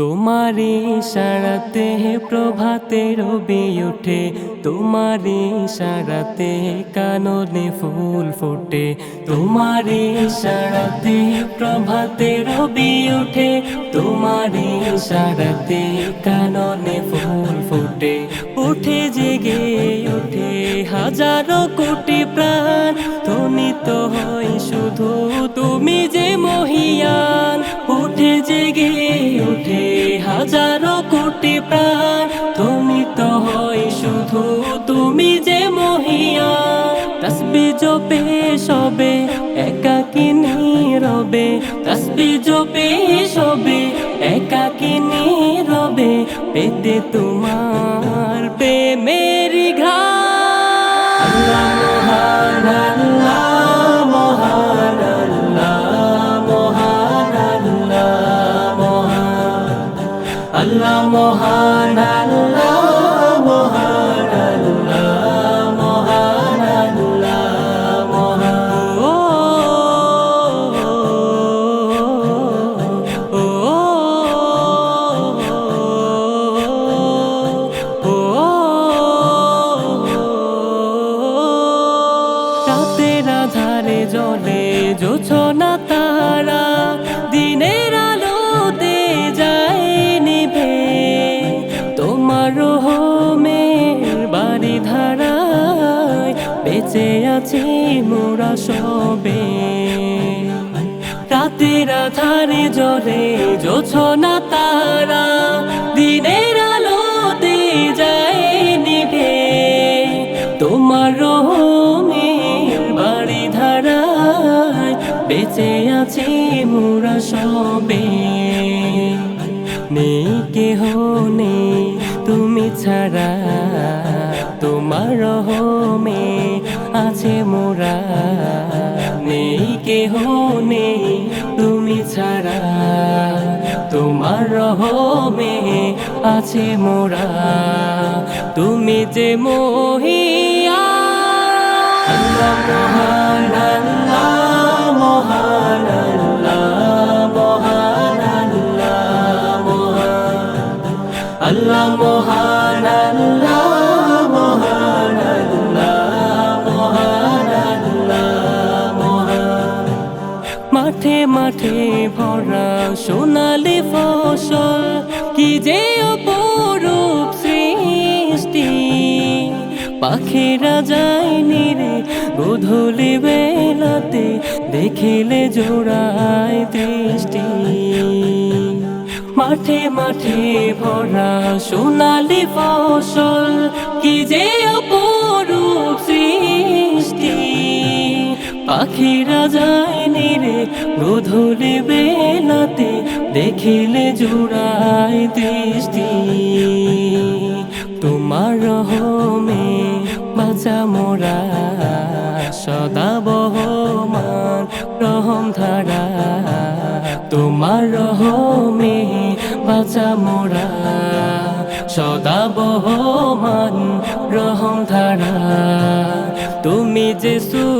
তোমারে সারাতে প্রভাতে রবি ওঠে তোমারে সারাতে কাননে ফুল ফোটে, তোমারে সারাতে প্রভাতে রবি ওঠে তোমারে সারাতে কাননে ফুল ফোটে। উঠে জেগে ওঠে হাজারো কোটি প্রাণ, ধ্বনিত হয় শুধু তুমি যে মহিয়ান কোটি প্রাণ, তুমি তো হই শুধু তুমি যে মহিয়া। তসবি জপে সবে, একাকি নীরবে। তসবি জপে সবে, একাকি নীরবে। পেতে তোমার প্রেমেরি বেঁচে আছি মোরা সবে। রাতের আধারে জলে জোছনা তারা, দিনের আলোতে যায় নিভে। তোমার রোমের বাড়ি ধারায় বেঁচে আছি মোরা সবে। নেই কেহ নেই তুমি ছাড়া। তোমার রহমে আছে মোরা। নেই কেহ নেই তুমি ছাড়া। তোমার রহমে আছে মোরা। তুমি যে মহিয়া। আল্লাহ আল্লাহ মহান, আল্লাহ ভরা, সোনালি ফসল, কি যে অপরূপ সৃষ্টি। পাখিরা যায়নি রে গোধূলি বেলাতে, দেখিলে জোড়ায় দৃষ্টি মাঠে মাঠে ভরা, সোনালি ফসল, কি যে অপরূপ সৃষ্টি। পাখিরা যায়নি রে গোধূলি বেলাতে দেখিলে জোড়ায় দৃষ্টি। তোমার রহমে বাঁচা মোরা, সদা বহমান রহম ধারা তোমার রহমে বাঁচা মোরা, সদা বহমান রহম ধারা তুমি যে সুবহা